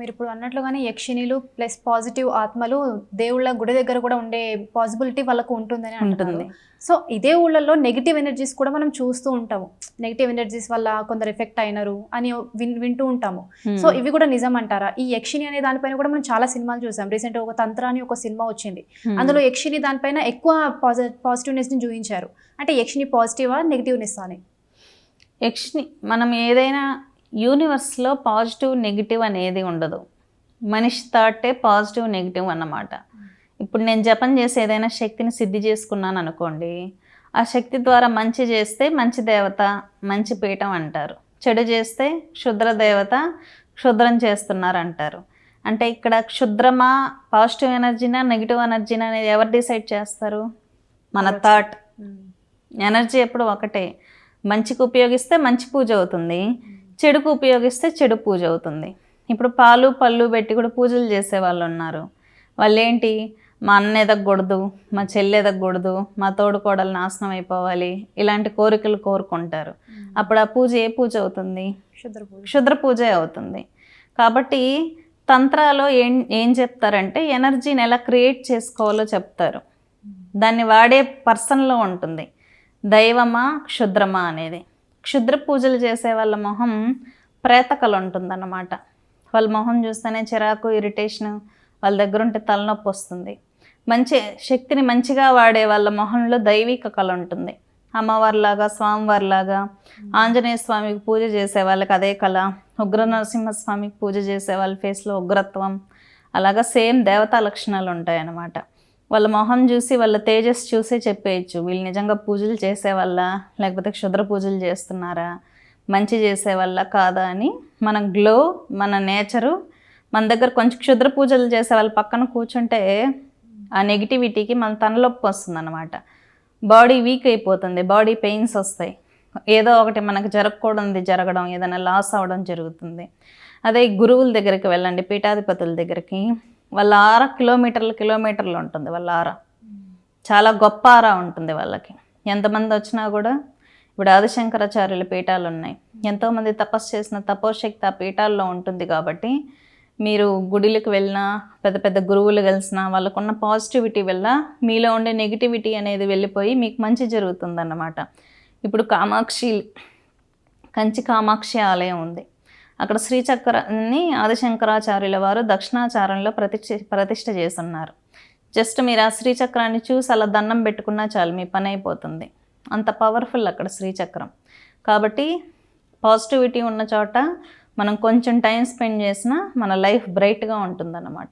మీరు ఇప్పుడు అన్నట్లుగానే యక్షిణీలు plus positive ఆత్మలు దేవుళ్ళ గుడి దగ్గర కూడా ఉండే పాసిబిలిటీ వాళ్ళకు ఉంటుందని ఉంటుంది. సో ఇదే ఊళ్ళల్లో నెగిటివ్ ఎనర్జీస్ కూడా మనం చూస్తూ ఉంటాము. నెగిటివ్ ఎనర్జీస్ వల్ల కొందరు ఎఫెక్ట్ అయినారు అని విన్ వింటూ ఉంటాము. So Hmm. ఇవి కూడా నిజం అంటారా ఈ యక్షిణి అనే దానిపైన కూడా మనం చాలా సినిమాలు చూసాం. రీసెంట్ ఒక తంత్ర అని ఒక సినిమా వచ్చింది. Hmm. అందులో యక్షిని దానిపైన ఎక్కువ పాజిటివ్నెస్ని చూపించారు. అంటే యక్షిని పాజిటివా నెగిటివ్నెస్ అని? యక్షిని మనం ఏదైనా యూనివర్స్లో పాజిటివ్ నెగిటివ్ అనేది ఉండదు. మనిషి థాటే పాజిటివ్ నెగిటివ్ అన్నమాట. ఇప్పుడు నేను జపం చేసి ఏదైనా శక్తిని సిద్ధి చేసుకున్నాను అనుకోండి ఆ శక్తి ద్వారా మంచి చేస్తే మంచి దేవత మంచి పీఠం అంటారు. చెడు చేస్తే క్షుద్ర దేవత క్షుద్రం చేస్తున్నారు అంటారు అంటే ఇక్కడ క్షుద్రమా పాజిటివ్ ఎనర్జీనా నెగిటివ్ ఎనర్జీనా అనేది ఎవరు డిసైడ్ చేస్తారు? మన థాట్. ఎనర్జీ ఎప్పుడు ఒకటే. మంచికి ఉపయోగిస్తే మంచి పూజ అవుతుంది. చెడుకు ఉపయోగిస్తే చెడు పూజ అవుతుంది. ఇప్పుడు పాలు పళ్ళు పెట్టి కూడా పూజలు చేసే వాళ్ళు ఉన్నారు. వాళ్ళు ఏంటి మా అన్న ఎదగకూడదు మా చెల్లి ఎదగకూడదు మా తోడుకోడలు నాశనం అయిపోవాలి ఇలాంటి కోరికలు కోరుకుంటారు. అప్పుడు ఆ పూజ ఏ పూజ అవుతుంది? శుద్ర పూజ. క్షుద్ర పూజే అవుతుంది. కాబట్టి తంత్రాలో ఏం ఏం చెప్తారంటే ఎనర్జీని ఎలా క్రియేట్ చేసుకోవాలో చెప్తారు. దాన్ని వాడే పర్సన్లో ఉంటుంది. దైవమా క్షుద్రమా అనేది. క్షుద్ర పూజలు చేసే వాళ్ళ మొహం ప్రేతకలు ఉంటుందన్నమాట వాళ్ళ మొహం చూస్తేనే చిరాకు ఇరిటేషన్ వాళ్ళ దగ్గర ఉంటే తలనొప్పి వస్తుంది. మంచి శక్తిని మంచిగా వాడే వాళ్ళ మొహంలో దైవిక కళ ఉంటుంది. అమ్మవారిలాగా స్వామివారిలాగా ఆంజనేయ స్వామికి పూజ చేసే వాళ్ళకి అదే కళ. ఉగ్ర నరసింహస్వామికి పూజ చేసే వాళ్ళ ఫేస్లో ఉగ్రత్వం. అలాగా సేమ్ దేవతా లక్షణాలు ఉంటాయి అన్నమాట వాళ్ళ మొహం చూసి వాళ్ళ తేజస్ చూసే చెప్పేయచ్చు. వీళ్ళు నిజంగా పూజలు చేసేవాళ్ళ? లేకపోతే క్షుద్ర పూజలు చేస్తున్నారా? మంచి చేసేవాళ్ళ కాదా అని మన గ్లో మన నేచరు మన దగ్గర కొంచెం క్షుద్ర పూజలు చేసే వాళ్ళ పక్కన కూర్చుంటే ఆ నెగిటివిటీకి మన తనలొప్పి వస్తుంది అనమాట బాడీ వీక్ అయిపోతుంది బాడీ పెయిన్స్ వస్తాయి. ఏదో ఒకటి మనకు జరగకూడదు జరగడం ఏదైనా లాస్ అవ్వడం జరుగుతుంది. అదే గురువుల దగ్గరికి వెళ్ళండి పీఠాధిపతుల దగ్గరికి. వాళ్ళ ఆర కిలోమీటర్ల కిలోమీటర్లు ఉంటుంది వాళ్ళ ఆర. చాలా గొప్ప ఆర ఉంటుంది వాళ్ళకి. ఎంతమంది వచ్చినా కూడా ఇప్పుడు ఆదిశంకరాచార్యుల పీఠాలు ఉన్నాయి. ఎంతోమంది తపస్సు చేసిన తపోశక్తి ఆ పీఠాల్లో ఉంటుంది కాబట్టి మీరు గుడిలకు వెళ్ళినా పెద్ద పెద్ద గురువులు కలిసినా వాళ్ళకున్న పాజిటివిటీ వల్ల మీలో ఉండే నెగిటివిటీ అనేది వెళ్ళిపోయి మీకు మంచి జరుగుతుందన్నమాట. ఇప్పుడు కామాక్షి కంచి కామాక్షి ఆలయం ఉంది. అక్కడ శ్రీచక్రాన్ని ఆదిశంకరాచార్యుల వారు దక్షిణాచారంలో ప్రతిష్ఠ ప్రతిష్ఠ చేస్తున్నారు. జస్ట్ మీరు ఆ శ్రీచక్రాన్ని చూసి అలా దండం పెట్టుకున్నా చాలు మీ పని అయిపోతుంది. అంత పవర్ఫుల్ అక్కడ శ్రీచక్రం. కాబట్టి పాజిటివిటీ ఉన్న చోట మనం కొంచెం టైం స్పెండ్ చేసినా మన లైఫ్ బ్రైట్గా ఉంటుందన్నమాట.